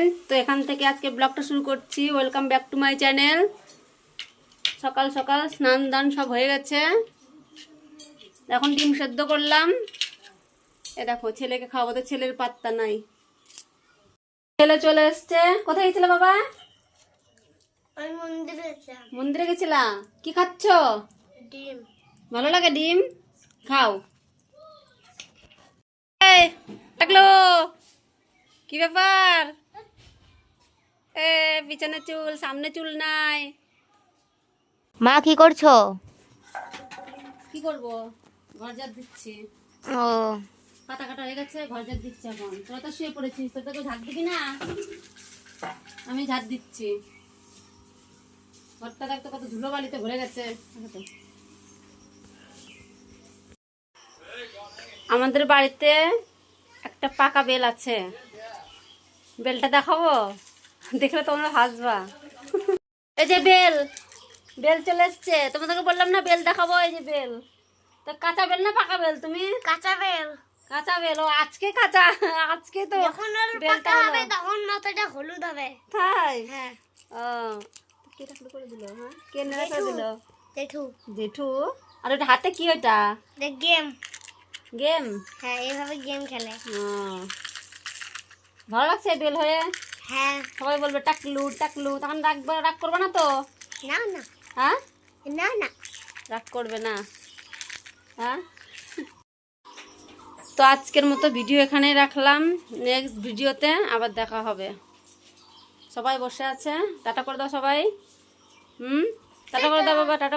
Friend তো এখান থেকে আজকে ব্লগটা শুরু করছি। Welcome back to my channel সকাল সকাল স্নান দান সব হয়ে গেছে। এখন ডিম সেদ্ধ করলাম। এ দেখো ছেলেকে খাওয়াবো তো ছেলের পাত্তা নাই। ছেলে চলে এসছে। কোথায় গেছিল বাবা? মন্দিরে গেছিলা? কি খাচ্ছ? ডিম। ভালো লাগে ডিম? খাও। কি ব্যাপার? এ পিছনে চুল সামনে চুল নাই। মা কি করছ? কি করব? ঘর ঝাড় দিচ্ছি। ও। কাটা কাটা হয়ে গেছে ঘর ঝাড় দিচ্ছি এখন। তোরা তো শুয়ে পড়েছিস তোর তো ঝাড় দিবি না? আমি ঝাড় দিচ্ছি। ঘরটা দেখতে কত ধুলো বালিতে ভরে গেছে। আমাদের বাড়িতে একটা পাকা বেল আছে। বেলটা দেখাবো? দেখলে তোমরা হাসবা। এই যে বেল বেল চলে এসছে। তোমাদেরকে বললাম না বেল দেখাবো এই যে বেল। তো কাঁচা বেল না পাকা বেল তুমি? কাঁচা বেল। কাঁচা বেল ও আজকে কাঁচা আজকে তো যখন ওর পাকা হবে তখন মাথাটা হলুদ হবে। তাই? হ্যাঁ। ও কে টাকলো করে দিল হ্যাঁ? কে নেড়া করে দিল? দেখু জেঠু? আর ওটা হাতে কি ওটা? দেখ গেম। গেম? হ্যাঁ এইভাবে গেম খেলে। ভালো লাগছে বেল হয়ে? হ্যাঁ। সবাই বলবে টাকলু টাকলু। তখন রাখবে রাগ করবে না তো? না না। হ্যাঁ? না না। রাগ করবে না। হ্যাঁ? তো আজকের মতো ভিডিও এখানেই রাখলাম। নেক্সট ভিডিওতে আবার দেখা হবে। সবাই বসে আছে। টাটা করে দাও সবাই। হুম? টাটা করে দাও বাবা টাটা।